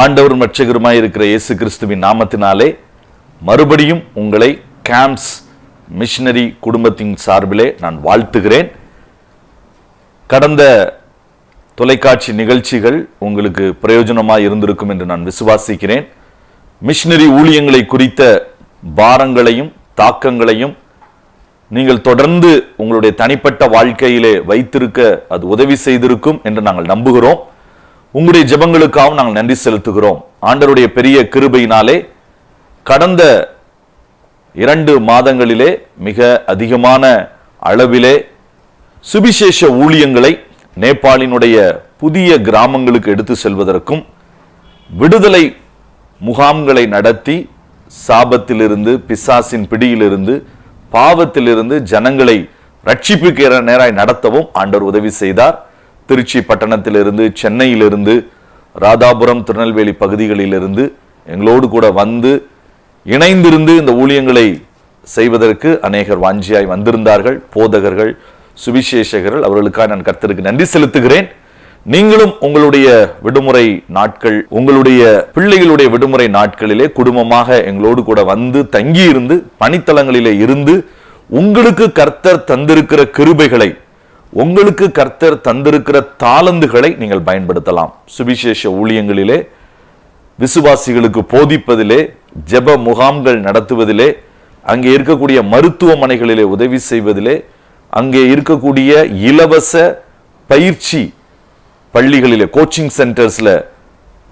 ஆண்டவர் மட்சகருமாய் இருக்கிற இயேசு கிறிஸ்துவின் நாமத்தினாலே மறுபடியும் உங்களை கேம்ப்ஸ் மிஷினரி குடும்பத்தின் சார்பிலே நான் வாழ்த்துகிறேன். கடந்த தொலைக்காட்சி நிகழ்ச்சிகள் உங்களுக்கு பிரயோஜனமாக இருந்திருக்கும் என்று நான் விசுவாசிக்கிறேன். மிஷினரி ஊழியங்களை குறித்த பாரங்களையும் தாக்கங்களையும் நீங்கள் தொடர்ந்து உங்களுடைய தனிப்பட்ட வாழ்க்கையிலே வைத்திருக்க அது உதவி செய்திருக்கும் என்று நாங்கள் நம்புகிறோம். உங்களுடைய ஜெபங்களுக்காகவும் நாங்கள் நன்றி செலுத்துகிறோம். ஆண்டருடைய பெரிய கிருபையினாலே கடந்த இரண்டு மாதங்களிலே மிக அதிகமான அளவிலே சுவிசேஷ ஊழியங்களை நேபாளினுடைய புதிய கிராமங்களுக்கு எடுத்து செல்வதற்கும் விடுதலை முகாம்களை நடத்தி சாபத்திலிருந்து பிசாசின் பிடியிலிருந்து பாவத்திலிருந்து ஜனங்களை ரட்சிப்புக்கு நேராய் நடத்தவும் ஆண்டவர் உதவி செய்தார். திருச்சி பட்டணத்திலிருந்து சென்னையிலிருந்து ராதாபுரம் திருநெல்வேலி பகுதிகளிலிருந்து எங்களோடு கூட வந்து இணைந்திருந்து இந்த ஊழியங்களை செய்வதற்கு அநேகர் வாஞ்சியாய் வந்திருந்தார்கள். போதகர்கள் சுவிசேஷகர்கள் அவர்களுக்காக நான் கர்த்தருக்கு நன்றி செலுத்துகிறேன். நீங்களும் உங்களுடைய விடுமுறை நாட்கள் உங்களுடைய பிள்ளைகளுடைய விடுமுறை நாட்களிலே குடும்பமாக எங்களோடு கூட வந்து தங்கி இருந்து பணித்தளங்களிலே இருந்து உங்களுக்கு கர்த்தர் தந்திருக்கிற கிருபைகளை உங்களுக்கு கர்த்தர் தந்திருக்கிற தாளந்துகளை நீங்கள் பயன்படுத்தலாம். சுவிசேஷ ஊழியங்களிலே விசுவாசிகளுக்கு போதிப்பதிலே ஜெப முகாம்கள் நடத்துவதிலே அங்கே இருக்கக்கூடிய மருத்துவமனைகளிலே உதவி செய்வதிலே அங்கே இருக்கக்கூடிய இலவச பயிற்சி பள்ளிகளிலே கோச்சிங் சென்டர்ஸ்ல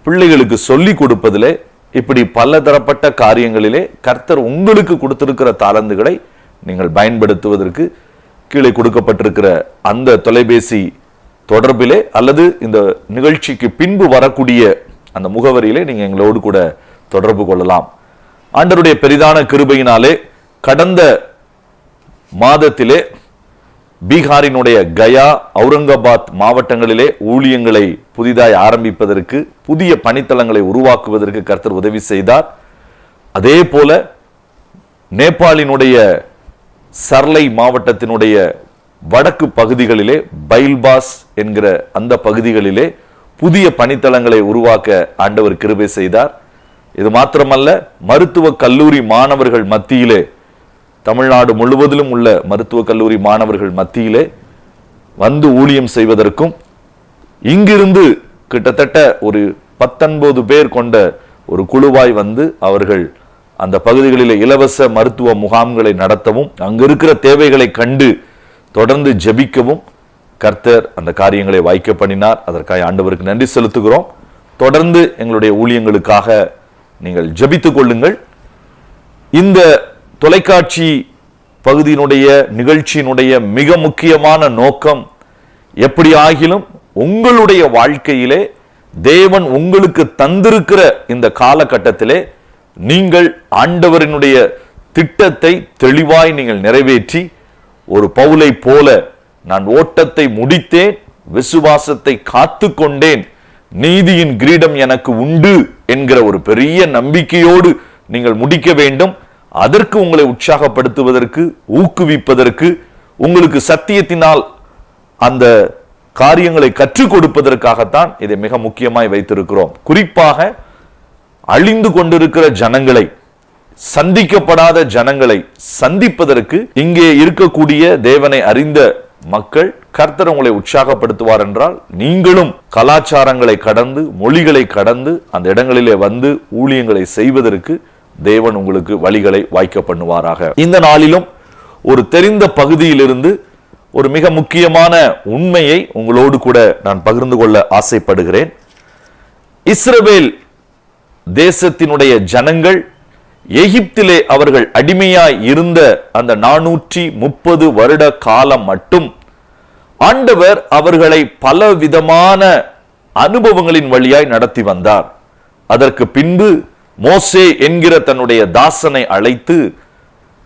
பிள்ளைகளுக்கு சொல்லி கொடுப்பதிலே இப்படி பல தரப்பட்ட காரியங்களிலே கர்த்தர் உங்களுக்கு கொடுத்திருக்கிற தாளந்துகளை நீங்கள் பயன்படுத்துவதற்கு கீழே கொடுக்கப்பட்டிருக்கிற அந்த தொலைபேசி தொடர்பிலே அல்லது இந்த நிகழ்ச்சிக்கு பின்பு வரக்கூடிய அந்த முகவரியிலே நீங்க எங்களோடு கூட தொடர்பு கொள்ளலாம். ஆண்டருடைய பெரிதான கிருபையினாலே கடந்த மாதத்திலே பீகாரினுடைய கயா அவுரங்காபாத் மாவட்டங்களிலே ஊழியங்களை புதிதாய் ஆரம்பிப்பதற்கு புதிய பணித்தளங்களை உருவாக்குவதற்கு கர்த்தர் உதவி செய்தார். அதே போல நேபாளினுடைய சர்லை மாவட்டத்தினுடைய வடக்கு பகுதிகளிலே பைல்பாஸ் என்கிற அந்த பகுதிகளிலே புதிய பணித்தளங்களை உருவாக்க ஆண்டவர் கிருபை செய்தார். இது மாத்திரமல்ல மருத்துவ கல்லூரி மாணவர்கள் மத்தியிலே தமிழ்நாடு முழுவதிலும் உள்ள மருத்துவ கல்லூரி மாணவர்கள் மத்தியிலே வந்து ஊழியம் செய்வதற்கும் இங்கிருந்து கிட்டத்தட்ட ஒரு பத்தொன்பது பேர் கொண்ட ஒரு குழுவாய் வந்து அவர்கள் அந்த பகுதிகளில் இலவச மருத்துவ முகாம்களை நடத்தவும் அங்கு இருக்கிற தேவைகளை கண்டு தொடர்ந்து ஜெபிக்கவும் கர்த்தர் அந்த காரியங்களை வாய்க்க பண்ணினார். அதற்காக ஆண்டவருக்கு நன்றி செலுத்துகிறோம். தொடர்ந்து எங்களுடைய ஊழியங்களுக்காக நீங்கள் ஜெபித்துக் கொள்ளுங்கள். இந்த தொலைக்காட்சி பகுதியினுடைய நிகழ்ச்சியினுடைய மிக முக்கியமான நோக்கம் எப்படி ஆகிலும் உங்களுடைய வாழ்க்கையிலே தேவன் உங்களுக்கு தந்திருக்கிற இந்த காலகட்டத்திலே நீங்கள் ஆண்டவரினுடைய திட்டத்தை தெளிவாய் நீங்கள் நிறைவேற்றி ஒரு பவுலை போல நான் ஓட்டத்தை முடித்தேன் விசுவாசத்தை காத்து கொண்டேன் நீதியின் கிரீடம் எனக்கு உண்டு என்கிற ஒரு பெரிய நம்பிக்கையோடு நீங்கள் முடிக்க வேண்டும். அதற்கு உங்களை உற்சாகப்படுத்துவதற்கு ஊக்குவிப்பதற்கு உங்களுக்கு சத்தியத்தினால் அந்த காரியங்களை கற்றுக் கொடுப்பதற்காகத்தான் இதை மிக முக்கியமாய் வைத்திருக்கிறோம். குறிப்பாக அழிந்து கொண்டிருக்கிற ஜனங்களை சந்திக்கப்படாத ஜனங்களை சந்திப்பதற்கு இங்கே இருக்கக்கூடிய தேவனை அறிந்த மக்கள் கர்த்தர் உங்களை உற்சாகப்படுத்துவார் என்றால் நீங்களும் கலாச்சாரங்களை கடந்து மொழிகளை கடந்து அந்த இடங்களிலே வந்து ஊழியங்களை செய்வதற்கு தேவன் உங்களுக்கு வழிகளை வாய்க்க பண்ணுவாராக. இந்த நாளிலும் ஒரு தெரிந்த பகுதியிலிருந்து ஒரு மிக முக்கியமான உண்மையை உங்களோடு கூட நான் பகிர்ந்து கொள்ள ஆசைப்படுகிறேன். இஸ்ரவேல் தேசத்தினுடைய ஜனங்கள் எகிப்திலே அவர்கள் அடிமையாய் இருந்த அந்த நானூற்றி முப்பது வருட காலம் மட்டும் ஆண்டவர் அவர்களை பல விதமான அனுபவங்களின் வழியாய் நடத்தி வந்தார். அதற்கு பின்பு மோசே என்கிற தன்னுடைய தாசனை அழைத்து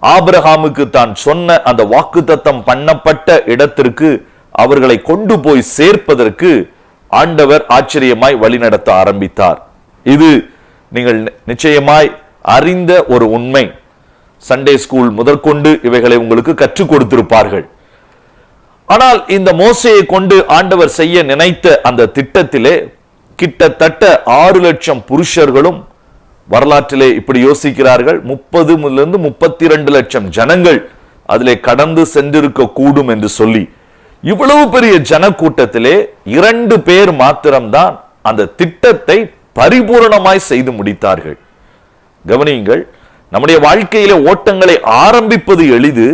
ஆபிரகாமுக்கு தான் சொன்ன அந்த வாக்குத்தத்தம் பண்ணப்பட்ட இடத்திற்கு அவர்களை கொண்டு போய் சேர்ப்பதற்கு ஆண்டவர் ஆச்சரியமாய் வழிநடத்த ஆரம்பித்தார். இது நீங்கள் நிச்சயமாய் அறிந்த ஒரு உண்மை. சண்டே ஸ்கூல் முதற்கொண்டு இவைகளை உங்களுக்கு கற்றுக் கொடுத்திருப்பார்கள். ஆனால் இந்த மோசையை கொண்டு ஆண்டவர் செய்ய நினைத்த அந்த திட்டத்திலே கிட்டத்தட்ட ஆறு லட்சம் புருஷர்களும் வரலாற்றிலே இப்படி யோசிக்கிறார்கள். முப்பதுலிருந்து முப்பத்தி ரெண்டு லட்சம் ஜனங்கள் அதிலே கடந்து சென்றிருக்க கூடும் என்று சொல்லி. இவ்வளவு பெரிய ஜனக்கூட்டத்திலே இரண்டு பேர் மாத்திரம்தான் அந்த திட்டத்தை பரிபூரணமாய் செய்து முடித்தார்கள். கவனியுங்கள் நம்முடைய வாழ்க்கையில ஓட்டங்களை ஆரம்பிப்பது எளிது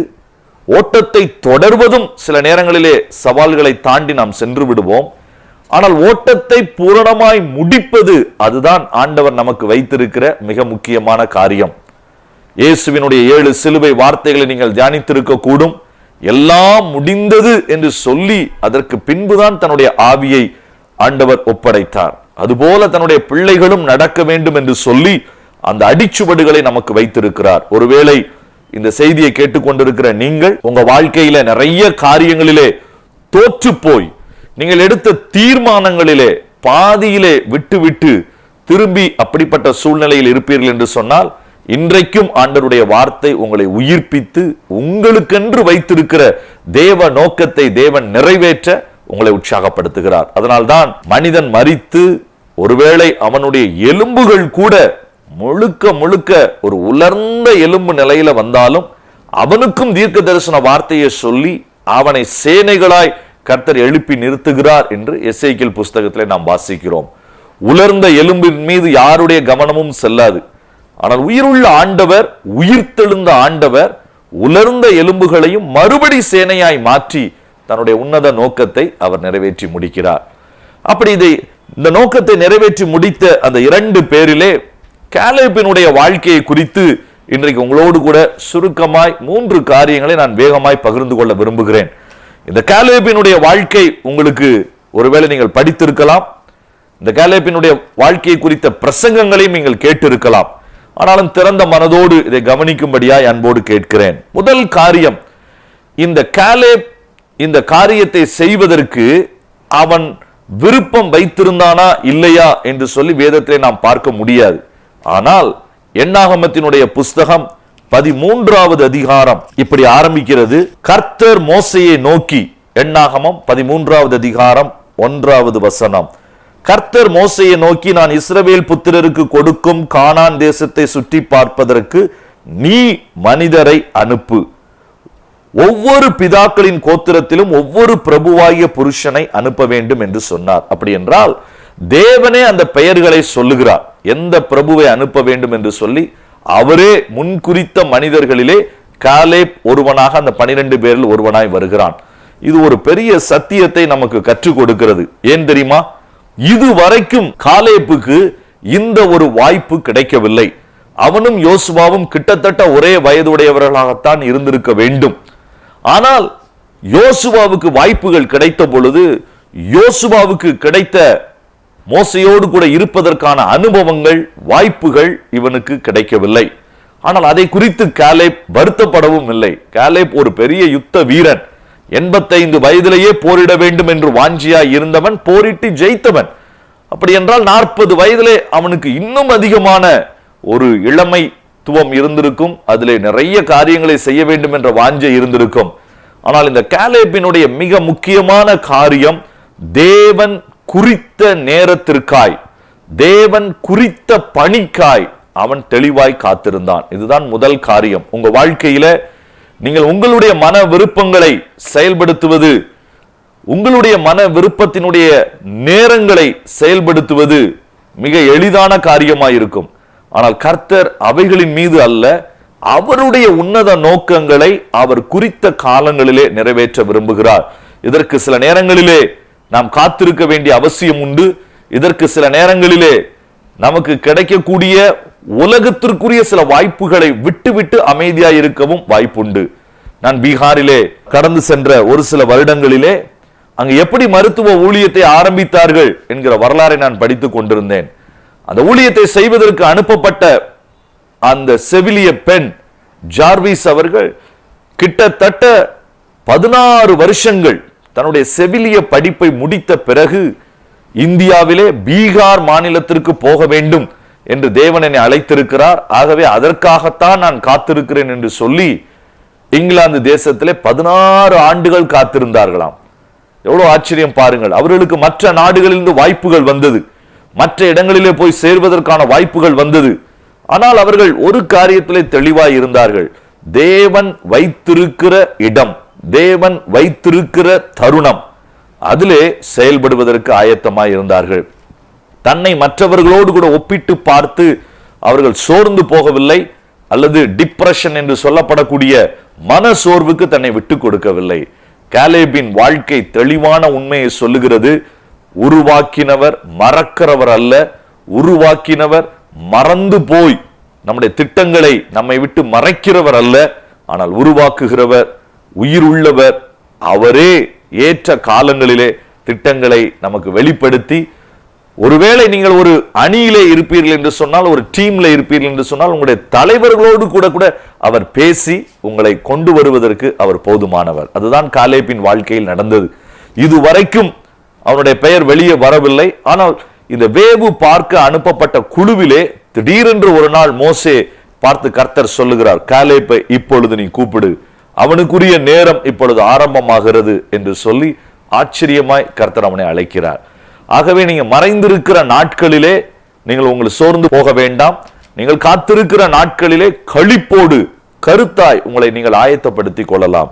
ஓட்டத்தை தொடர்வதும் சில நேரங்களிலே சவால்களை தாண்டி நாம் சென்று விடுவோம். ஆனால் ஓட்டத்தை பூரணமாய் முடிப்பது அதுதான் ஆண்டவர் நமக்கு வைத்திருக்கிற மிக முக்கியமான காரியம். இயேசுவினுடைய ஏழு சிலுவை வார்த்தைகளை நீங்கள் தியானித்திருக்க கூடும் எல்லாம் முடிந்தது என்று சொல்லி அதற்கு பின்புதான் தன்னுடைய ஆவியை ஆண்டவர் ஒப்படைத்தார். அதுபோல தன்னுடைய பிள்ளைகளும் நடக்க வேண்டும் என்று சொல்லி அந்த அடிச்சுவடுகளை நமக்கு வைத்திருக்கிறார். ஒருவேளை இந்த செய்தியை கேட்டுக்கொண்டிருக்கிற நீங்கள் உங்க வாழ்க்கையில நிறைய காரியங்களிலே தோற்று போய் நீங்கள் எடுத்த தீர்மானங்களிலே பாதியிலே விட்டுவிட்டு திரும்பி அப்படிப்பட்ட சூழ்நிலையில் இருப்பீர்கள் என்று சொன்னால் இன்றைக்கும் ஆண்டருடைய வார்த்தை உங்களை உயிர்ப்பித்து உங்களுக்கென்று வைத்திருக்கிற தேவ நோக்கத்தை தேவன் நிறைவேற்ற உங்களை உற்சாகப்படுத்துகிறார். அதனால்தான் மனிதன் மறித்து ஒருவேளை அவனுடைய எலும்புகள் கூட முழுக்க முழுக்க ஒரு உலர்ந்த எலும்பு நிலையில வந்தாலும் அவனுக்கும் தீர்க்க தரிசன வார்த்தையை சொல்லி அவனை சேனைகளாய் கர்த்தர் எழுப்பி நிறுத்துகிறார் என்று எஸ்ஐக்கில் புஸ்தகத்திலே நாம் வாசிக்கிறோம். உலர்ந்த எலும்பின் மீது யாருடைய கவனமும் செல்லாது. ஆனால் உயிருள்ள ஆண்டவர் உயிர்த்தெழுந்த ஆண்டவர் உலர்ந்த எலும்புகளையும் மறுபடி சேனையாய் மாற்றி தன்னுடைய உன்னத நோக்கத்தை அவர் நிறைவேற்றி முடிக்கிறார். அப்படி இதை இந்த நோக்கத்தை நிறைவேற்றி முடித்த அந்த இரண்டு பேரிலே கேலேப்பினுடைய வாழ்க்கையை குறித்து இன்றைக்கு உங்களோடு கூட சுருக்கமாய் மூன்று காரியங்களை நான் வேகமாய் பகிர்ந்து கொள்ள விரும்புகிறேன். இந்த கேலேப்பினுடைய வாழ்க்கை உங்களுக்கு ஒருவேளை நீங்கள் படித்திருக்கலாம். இந்த கேலேப்பினுடைய வாழ்க்கையை குறித்த பிரசங்கங்களையும் நீங்கள் கேட்டிருக்கலாம். ஆனாலும் திறந்த மனதோடு இதை கவனிக்கும்படியாய் அன்போடு கேட்கிறேன். முதல் காரியம் இந்த கேலேப் இந்த காரியத்தை செய்வதற்கு அவன் விருப்பம் வைத்திருந்தானா இல்லையா என்று சொல்லி வேதத்திலே நாம் பார்க்க முடியாது. ஆனால் எண்ணாகமத்தினுடைய புஸ்தகம் பதிமூன்றாவது அதிகாரம் இப்படி ஆரம்பிக்கிறது. கர்த்தர் மோசையை நோக்கி எண்ணாகமம் பதிமூன்றாவது அதிகாரம் ஒன்றாவது வசனம். கர்த்தர் மோசையை நோக்கி நான் இஸ்ரவேல் புத்திரருக்கு கொடுக்கும் கானான் தேசத்தை சுற்றி பார்ப்பதற்கு நீ மனிதரை அனுப்பு. ஒவ்வொரு பிதாக்களின் கோத்திரத்திலும் ஒவ்வொரு பிரபுவாகிய புருஷனை அனுப்ப வேண்டும் என்று சொன்னார். அப்படி என்றால் தேவனே அந்த பெயர்களை சொல்லுகிறார். எந்த பிரபுவை அனுப்ப வேண்டும் என்று சொல்லி அவரே முன்குறித்த மனிதர்களிலே காலேப் ஒருவனாக அந்த பனிரெண்டு பேரில் ஒருவனாய் வருகிறான். இது ஒரு பெரிய சத்தியத்தை நமக்கு கற்றுக் கொடுக்கிறது. ஏன் தெரியுமா? இதுவரைக்கும் காலேப்புக்கு இந்த ஒரு வாய்ப்பு கிடைக்கவில்லை. அவனும் யோசுவாவும் கிட்டத்தட்ட ஒரே வயதுடையவர்களாகத்தான் இருந்திருக்க வேண்டும். ஆனால் யோசுவாவுக்கு வாய்ப்புகள் கிடைத்த பொழுது யோசுவாவுக்கு கிடைத்த மோசையோடு கூட இருப்பதற்கான அனுபவங்கள் வாய்ப்புகள் இவனுக்கு கிடைக்கவில்லை. ஆனால் அதை குறித்து காலேப் வருத்தப்படவும் இல்லை. காலேப் ஒரு பெரிய யுத்த வீரன். எண்பத்தைந்து வயதிலேயே போரிட வேண்டும் என்று வாஞ்சியாய் இருந்தவன் போரிட்டு ஜெயித்தவன். அப்படி என்றால் நாற்பது வயதிலே அவனுக்கு இன்னும் அதிகமான ஒரு இளமைத்துவம் இருந்திருக்கும். அதிலே நிறைய காரியங்களை செய்ய வேண்டும் என்ற வாஞ்சை இருந்திருக்கும். ஆனால் இந்த கேலேபினுடைய மிக முக்கியமான காரியம் தேவன் குறித்த நேரத்திற்காய் தேவன் குறித்த பணிக்காய் அவன் தெளிவாய் காத்திருந்தான். இதுதான் முதல் காரியம். உங்க வாழ்க்கையில நீங்கள் உங்களுடைய மன விருப்பங்களை செயல்படுத்துவது உங்களுடைய மன விருப்பத்தினுடைய நேரங்களை செயல்படுத்துவது மிக எளிதான காரியமாயிருக்கும். ஆனால் கர்த்தர் அவைகளின் மீது அல்ல அவருடைய உன்னத நோக்கங்களை அவர் குறித்த காலங்களிலே நிறைவேற்ற விரும்புகிறார். இதற்கு சில நேரங்களிலே நாம் காத்திருக்க வேண்டிய அவசியம் உண்டு. இதற்கு சில நேரங்களிலே நமக்கு கிடைக்கக்கூடிய உலகத்திற்குரிய சில வாய்ப்புகளை விட்டுவிட்டு அமைதியாய் இருக்கவும் வாய்ப்புண்டு. நான் பீகாரிலே கடந்து சென்ற ஒரு சில வருடங்களிலே அங்கு எப்படி மருத்துவ ஊழியத்தை ஆரம்பித்தார்கள் என்கிற வரலாறை நான் படித்துக் கொண்டிருந்தேன். அந்த ஊழியத்தை செய்வதற்கு அனுப்பப்பட்ட அந்த செவிலிய பெண் ஜார்விஸ் அவர்கள் கிட்டத்தட்ட பதினாறு வருஷங்கள் தன்னுடைய செவிலிய படிப்பை முடித்த பிறகு இந்தியாவிலே பீகார் மாநிலத்திற்கு போக வேண்டும் என்று தேவன் என்னை அழைத்திருக்கிறார். ஆகவே அதற்காகத்தான் நான் காத்திருக்கிறேன் என்று சொல்லி இங்கிலாந்து தேசத்திலே பதினாறு ஆண்டுகள் காத்திருந்தார்களாம். எவ்வளவு ஆச்சரியம் பாருங்கள். அவர்களுக்கு மற்ற நாடுகளிலிருந்து வாய்ப்புகள் வந்தது. மற்ற இடங்களிலே போய் சேர்வதற்கான வாய்ப்புகள் வந்தது. ஆனால் அவர்கள் ஒரு காரியத்திலே தெளிவாய் இருந்தார்கள். தேவன் வைத்திருக்கிற இடம் தேவன் வைத்திருக்கிற தருணம் அதிலே செயல்படுவதற்கு ஆயத்தமாய் இருந்தார்கள். தன்னை மற்றவர்களோடு கூட ஒப்பிட்டு பார்த்து அவர்கள் சோர்ந்து போகவில்லை அல்லது டிப்ரெஷன் என்று சொல்லப்படக்கூடிய மன சோர்வுக்கு தன்னை விட்டு கொடுக்கவில்லை. காலேபின் வாழ்க்கை தெளிவான உண்மையை சொல்லுகிறது. உருவாக்கினவர் மறக்கிறவர் அல்ல உருவாக்கினவர் மறந்து போய் நம்முடைய திட்டங்களை நம்மை விட்டு மறைக்கிறவர் அல்ல ஆனால் உருவாக்குகிறவர் உயிர் உள்ளவர். அவரே ஏற்ற காலங்களிலே திட்டங்களை நமக்கு வெளிப்படுத்தி ஒருவேளை நீங்கள் ஒரு அணியிலே இருப்பீர்கள் என்று சொன்னால் ஒரு டீம்ல இருப்பீர்கள் என்று சொன்னால் உங்களுடைய தலைவர்களோடு கூட கூட அவர் பேசி உங்களை கொண்டு வருவதற்கு அவர் போதுமானவர். அதுதான் காலேப்பின் வாழ்க்கையில் நடந்தது. இதுவரைக்கும் அவனுடைய பெயர் வெளியே வரவில்லை. ஆனால் இந்த வேவு பார்க்க அனுப்பப்பட்ட குழுவிலே திடீரென்று ஒரு நாள் மோசே பார்த்து கர்த்தர் சொல்லுகிறார் காலேப்பை இப்பொழுது நீ கூப்பிடு. அவனுக்குரிய நேரம் இப்பொழுது ஆரம்பமாகிறது என்று சொல்லி ஆச்சரியமாய் கர்த்தர் அவனை அழைக்கிறார். ஆகவே நீங்க மறைந்திருக்கிற நாட்களிலே நீங்கள் உங்களை சோர்ந்து போக வேண்டாம். நீங்கள் காத்திருக்கிற நாட்களிலே களிப்போடு கருத்தாய் உங்களை நீங்கள் ஆயத்தப்படுத்திக் கொள்ளலாம்.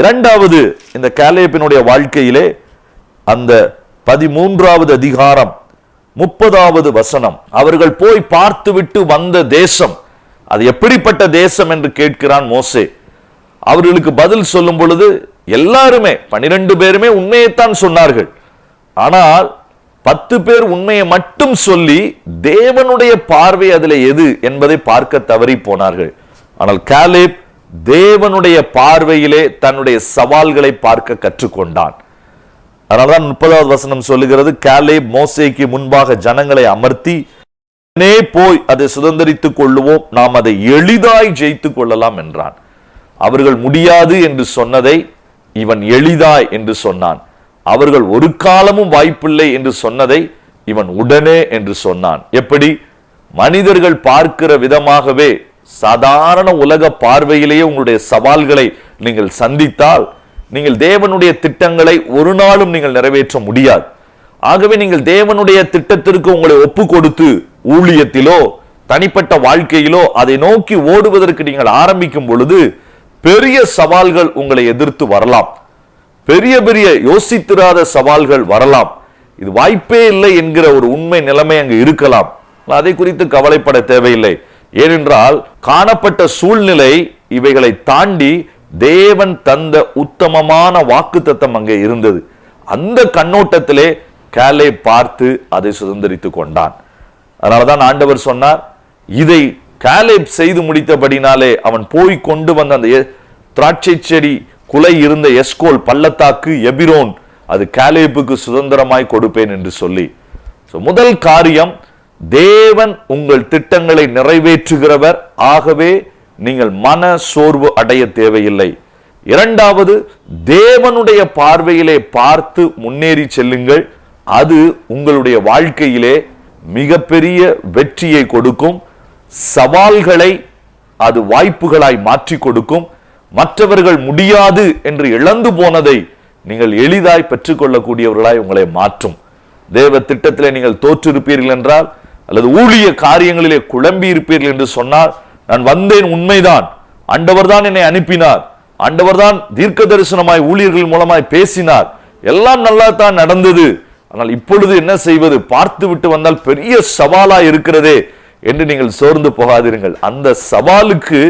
இரண்டாவது இந்த கேலேப்பினுடைய வாழ்க்கையிலே அந்த பதிமூன்றாவது அதிகாரம் முப்பதாவது வசனம். அவர்கள் போய் பார்த்துவிட்டு வந்த தேசம். அது எப்படிப்பட்ட தேசம் என்று கேட்கிறான் மோசே. அவர்களுக்கு பதில் சொல்லும் பொழுது எல்லாருமே பனிரெண்டு பேருமே உண்மையைத்தான் சொன்னார்கள். ஆனால் பத்து பேர் உண்மையை மட்டும் சொல்லி தேவனுடைய பார்வை அதுல எது என்பதை பார்க்க தவறி போனார்கள். ஆனால் காலேப் தேவனுடைய பார்வையிலே தன்னுடைய சவால்களை பார்க்க கற்றுக்கொண்டான். அதனால்தான் முப்பதாவது வசனம் சொல்லுகிறது கேலே மோசைக்கு முன்பாக ஜனங்களை அமர்த்தி "உடனே போய் அதை சுதந்திரித்துக் கொள்ளுவோம் நாம் அதை எளிதாய் ஜெயித்துக் கொள்ளலாம் என்றான். அவர்கள் முடியாது என்று சொன்னதை இவன் எளிதாய் என்று சொன்னான். அவர்கள் ஒரு காலமும் வாய்ப்பில்லை என்று சொன்னதை இவன் உடனே என்று சொன்னான். எப்படி? மனிதர்கள் பார்க்கிற விதமாகவே சாதாரண உலக பார்வையிலேயே உங்களுடைய சவால்களை நீங்கள் சந்தித்தால் நீங்கள் தேவனுடைய திட்டங்களை ஒரு நாளும் நீங்கள் நிறைவேற்ற முடியாது. ஆகவே நீங்கள் தேவனுடைய திட்டத்திற்கு உங்களை ஒப்பு கொடுத்து ஊழியத்திலோ தனிப்பட்ட வாழ்க்கையிலோ அதை நோக்கி ஓடுவதற்கு நீங்கள் ஆரம்பிக்கும் பொழுது பெரிய சவால்கள் உங்களை எதிர்த்து வரலாம். பெரிய பெரிய யோசித்திராத சவால்கள் வரலாம். இது வாய்ப்பே இல்லை என்கிற ஒரு உண்மை நிலைமை அங்கு இருக்கலாம். அதை குறித்து கவலைப்பட தேவையில்லை. ஏனென்றால் காணப்பட்ட சூழ்நிலை இவைகளை தாண்டி தேவன் தந்த உத்தமமான வாக்குத்தத்தம் அங்கே இருந்தது. அந்த கண்ணோட்டத்திலே காலே பார்த்து அதை சுதந்திரித்து கொண்டான். அதனாலதான் ஆண்டவர் சொன்னார் இதை காலேப் செய்து முடித்தபடினாலே அவன் போய் கொண்டு வந்த அந்த எ- திராட்சை செடி குலை இருந்த எஸ்கோல் பள்ளத்தாக்கு எபிரோன் அது காலேப்புக்கு சுதந்திரமாய் கொடுப்பேன் என்று சொல்லி. முதல் காரியம் தேவன் உங்கள் திட்டங்களை நிறைவேற்றுகிறவர். ஆகவே நீங்கள் மன சோர்வு அடைய தேவையில்லை. இரண்டாவது தேவனுடைய பார்வையிலே பார்த்து முன்னேறி செல்லுங்கள். அது உங்களுடைய வாழ்க்கையிலே மிகப்பெரிய வெற்றியை கொடுக்கும். சவால்களை அது வாய்ப்புகளாய் மாற்றி கொடுக்கும். மற்றவர்கள் முடியாது என்று இழந்து போனதை நீங்கள் எளிதாய் பெற்றுக்கொள்ளக்கூடியவர்களாய் உங்களை மாற்றும். தேவ திட்டத்திலே நீங்கள் தோற்றிருப்பீர்கள் என்றால் அல்லது ஊழிய காரியங்களிலே குழம்பி இருப்பீர்கள் என்று சொன்னால் நான் வந்தேன் உண்மைதான். ஆண்டவர் தான் என்னை அனுப்பினார். ஆண்டவர் தான் தீர்க்க தரிசனமாய் ஊழியர்கள் மூலமாய் பேசினார். எல்லாம் நல்லா தான் நடந்தது. ஆனால் இப்பொழுது என்ன செய்வது? பார்த்து விட்டு வந்தால் பெரிய சவாலா இருக்கிறதே என்று நீங்கள் சோர்ந்து போகாதீர்கள். அந்த சவாலுக்கு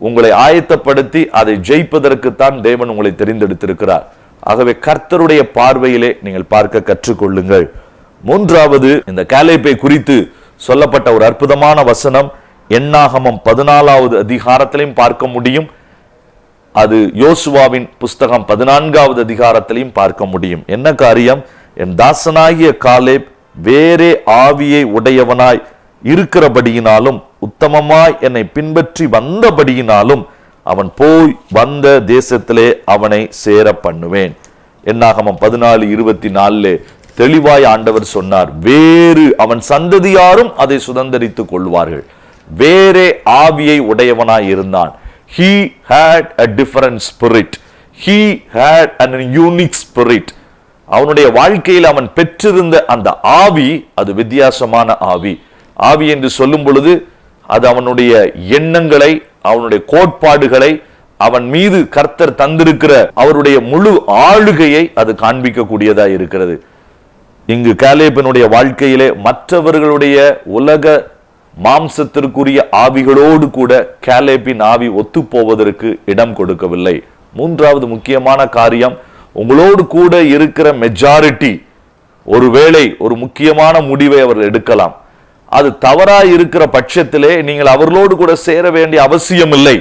உங்களை ஆயத்தப்படுத்தி அதை ஜெயிப்பதற்குத்தான் தேவன் உங்களை தெரிந்தெடுத்திருக்கிறார். ஆகவே கர்த்தருடைய பார்வையிலே நீங்கள் பார்க்க கற்றுக்கொள்ளுங்கள். மூன்றாவது இந்த கேலைப்பை குறித்து சொல்லப்பட்ட ஒரு அற்புதமான வசனம். எண்ணாகமம் பதினாலாவது அதிகாரத்திலையும் பார்க்க முடியும். அது யோசுவாவின் புஸ்தகம் பதினான்காவது அதிகாரத்திலையும் பார்க்க முடியும். என்ன காரியம்? என் தாசனாகிய காலேப் வேறே ஆவியை உடையவனாய் இருக்கிறபடியினாலும் உத்தமமாய் என்னை பின்பற்றி வந்தபடியினாலும் அவன் போய் வந்த தேசத்திலே அவனை சேர பண்ணுவேன். என்னாகமம் பதினாலு இருபத்தி நாலு தெளிவாய் ஆண்டவர் சொன்னார் வேறு அவன் சந்ததியாரும் அதை சுதந்தரித்துக் கொள்வார்கள். வேறே ஆவியை உடையவனாய் இருந்தான். He had a different spirit he had an unique spirit அவனுடைய வாழ்க்கையில் அவன் பெற்றிருந்த அந்த ஆவி அது வித்தியாசமான ஆவி. ஆவி என்று சொல்லும் பொழுது அது அவனுடைய எண்ணங்களை அவனுடைய கோட்பாடுகளை அவன் மீது கர்த்தர் தந்திருக்கிற அவருடைய முழு ஆளுகையை அது காண்பிக்கக்கூடியதா இருக்கிறது. இங்கு காலேபனுடைய வாழ்க்கையிலே மற்றவர்களுடைய உலக மாம்சத்திற்குரிய ஆவிகளோடு கூட கேலேப்பின் ஆவி ஒத்து போவதற்கு இடம் கொடுக்கவில்லை. மூன்றாவது முக்கியமான காரியம் உங்களோடு கூட இருக்கிற மெஜாரிட்டி ஒருவேளை ஒரு முக்கியமான முடிவை அவர் எடுக்கலாம். அது தவறாய் இருக்கிற பட்சத்திலே நீங்கள் அவர்களோடு கூட சேர வேண்டிய அவசியம் இல்லை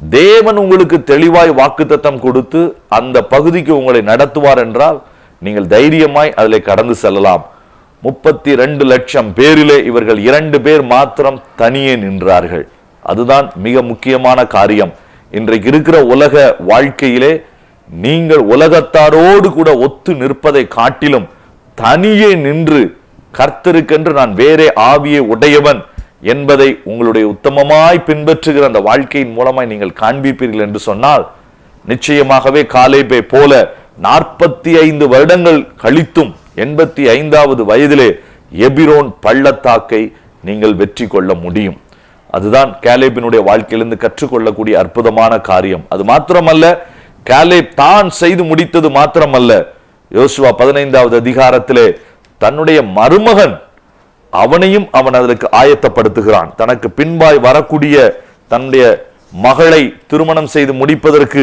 தேவன் உங்களுக்கு தெளிவாய் வாக்குத்தத்தம் கொடுத்து அந்த பகுதிக்கு உங்களை நடத்துவார் என்றால் நீங்கள் தைரியமாய் அதில் கடந்து செல்லலாம். முப்பத்தி ரெண்டு லட்சம் பேரிலே இவர்கள் இரண்டு பேர் மாத்திரம் தனியே நின்றார்கள். அதுதான் மிக முக்கியமான காரியம். இன்றைக்கு இருக்கிற உலக வாழ்க்கையிலே நீங்கள் உலகத்தாரோடு கூட ஒத்து நிற்பதை காட்டிலும் தனியே நின்று கர்த்தருக்கென்று நான் வேறே ஆவியை உடையவன் என்பதை உங்களுடைய உத்தமமாய் பின்பற்றுகிற அந்த வாழ்க்கையின் மூலமாய் நீங்கள் காண்பிப்பீர்கள் என்று சொன்னால் நிச்சயமாகவே காலேபே போல நாற்பத்தி ஐந்து வருடங்கள் கழித்தும் எண்பத்தி ஐந்தாவது வயதிலே எபிரோன் பள்ளத்தாக்கை நீங்கள் வெற்றி கொள்ள முடியும். அதுதான் கேலேபினுடைய வாழ்க்கையிலிருந்து கற்றுக்கொள்ளக்கூடிய அற்புதமான காரியம். அது மாத்திரமல்ல கேலேப் தான் செய்து முடித்தது மாத்திரமல்ல. யோசுவா பதினைந்தாவது அதிகாரத்திலே தன்னுடைய மருமகன் அவனையும் அவன் அதற்கு ஆயத்தப்படுத்துகிறான். தனக்கு பின்பாய் வரக்கூடிய தன்னுடைய மகளை திருமணம் செய்து முடிப்பதற்கு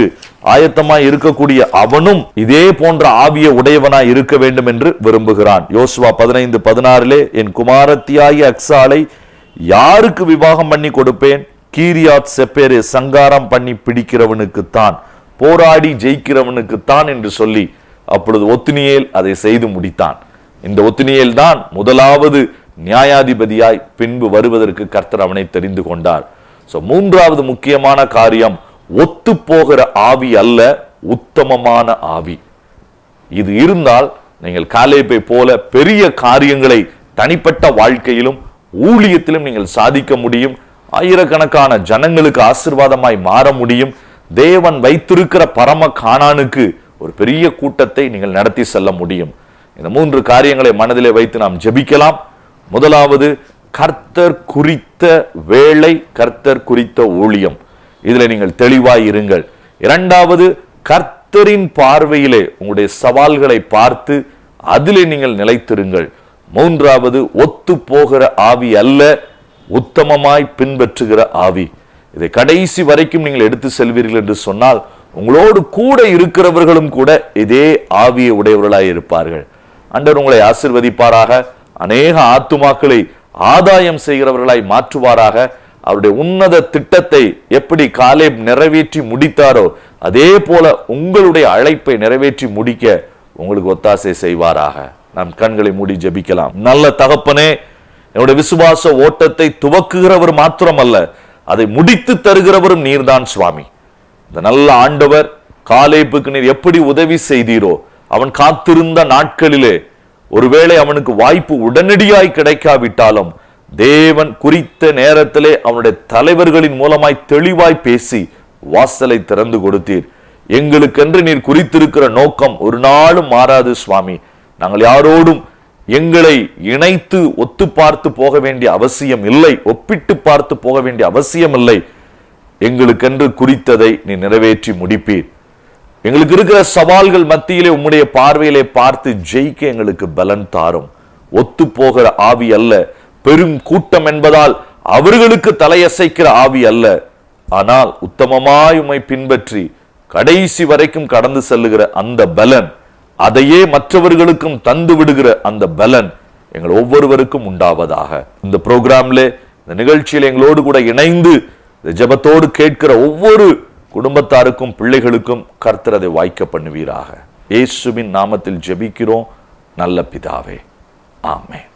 ஆயத்தமாய் இருக்கக்கூடிய அவனும் இதே போன்ற ஆவிய உடையவனாய் இருக்க வேண்டும் என்று விரும்புகிறான். யோசுவா பதினைந்து பதினாறிலே என் குமாரத்தியாகிய அக்ஸாலை யாருக்கு விவாகம் பண்ணி கொடுப்பேன்? கீரியாத் செப்பேரே சங்காரம் பண்ணி பிடிக்கிறவனுக்குத்தான் போராடி ஜெயிக்கிறவனுக்குத்தான் என்று சொல்லி அப்பொழுது ஒத்தினியேல் அதை செய்து முடித்தான். இந்த ஒத்தினியேல் தான் முதலாவது நியாயாதிபதியாய் பின்பு வருவதற்கு கர்த்தர் அவனை தெரிந்து கொண்டார். சோ மூன்றாவது முக்கியமான காரியம் ஒத்து போகிற ஆவி அல்ல உத்தமமான ஆவி. இது இருந்தால் நீங்கள் காலேபை போல பெரிய காரியங்களை தனிப்பட்ட வாழ்க்கையிலும் ஊழியத்திலும் நீங்கள் சாதிக்க முடியும். ஆயிரக்கணக்கான ஜனங்களுக்கு ஆசிர்வாதமாய் மாற முடியும். தேவன் வைத்திருக்கிற பரம காணானுக்கு ஒரு பெரிய கூட்டத்தை நீங்கள் நடத்தி செல்ல முடியும். இந்த மூன்று காரியங்களை மனதிலே வைத்து நாம் ஜெபிக்கலாம். முதலாவது கர்த்தர் குறித்த வேலை கர்த்தர் குறித்த ஊழியம். இதுல நீங்கள் தெளிவாய் இருங்கள். இரண்டாவது கர்த்தரின் பார்வையிலே உங்களுடைய சவால்களை பார்த்து அதிலே நீங்கள் நிலைத்திருங்கள். மூன்றாவது ஒத்து போகிற ஆவி அல்ல உத்தமமாய் பின்பற்றுகிற ஆவி. இதை கடைசி வரைக்கும் நீங்கள் எடுத்து செல்வீர்கள் என்று சொன்னால் உங்களோடு கூட இருக்கிறவர்களும் கூட இதே ஆவியை உடையவர்களாய் இருப்பார்கள். அண்டர் உங்களை ஆசிர்வதிப்பாராக அநேக ஆத்துமாக்களை ஆதாயம் செய்கிறவர்களாய் மாற்றுவாராக அவருடைய உன்னத திட்டத்தை எப்படி காலே நிறைவேற்றி முடித்தாரோ அதே போல உங்களுடைய அழைப்பை நிறைவேற்றி முடிக்க உங்களுக்கு ஒத்தாசை செய்வாராக. நாம் கண்களை மூடி ஜெபிக்கலாம். நல்ல தகப்பனே என்னுடைய விசுவாச ஓட்டத்தை துவக்குகிறவர் மாத்திரமல்ல அதை முடித்து தருகிறவரும் நீர்தான் சுவாமி. இந்த நல்ல ஆண்டவர் காலேப்புக்கு நீர் எப்படி உதவி செய்தீரோ அவன் காத்திருந்த நாட்களிலே ஒருவேளை அவனுக்கு வாய்ப்பு உடனடியாய் கிடைக்காவிட்டாலும் தேவன் குறித்த நேரத்திலே அவனுடைய தலைவர்களின் மூலமாய் தெளிவாய் பேசி வாசலை திறந்து கொடுத்தீர். எங்களுக்கென்று நீர் குறித்திருக்கிற நோக்கம் ஒரு நாளும் மாறாது சுவாமி. நாங்கள் யாரோடும் எங்களை இணைத்து ஒத்து பார்த்து போக வேண்டிய அவசியம் இல்லை ஒப்பிட்டு பார்த்து போக வேண்டிய அவசியம் இல்லை. எங்களுக்கென்று குறித்ததை நீ நிறைவேற்றி முடிப்பீர். எங்களுக்கு இருக்கிற சவால்கள் மத்தியிலே உம்முடைய பார்வையிலே பார்த்து ஜெயிக்க எங்களுக்கு பலன் தாரும். ஒத்து போகிற ஆவி அல்ல பெரும் கூட்டம் என்பதால் அவர்களுக்கு தலையசைக்கிற ஆவி அல்ல. ஆனால் உத்தமமாய் உமை பின்பற்றி கடைசி வரைக்கும் கடந்து செல்லுகிற அந்த பலன் அதையே மற்றவர்களுக்கும் தந்து விடுகிற அந்த பலன் எங்கள் ஒவ்வொருவருக்கும் உண்டாவதாக. இந்த ப்ரோக்ராம்ல இந்த நிகழ்ச்சியில் எங்களோடு கூட இணைந்து இந்த ஜெபத்தோடு கேட்கிற ஒவ்வொரு குடும்பத்தாருக்கும் பிள்ளைகளுக்கும் கர்த்தரதை வாய்க்க பண்ணுவீராக. இயேசுவின் நாமத்தில் ஜெபிக்கிறோம். நல்ல பிதாவே. ஆமேன்.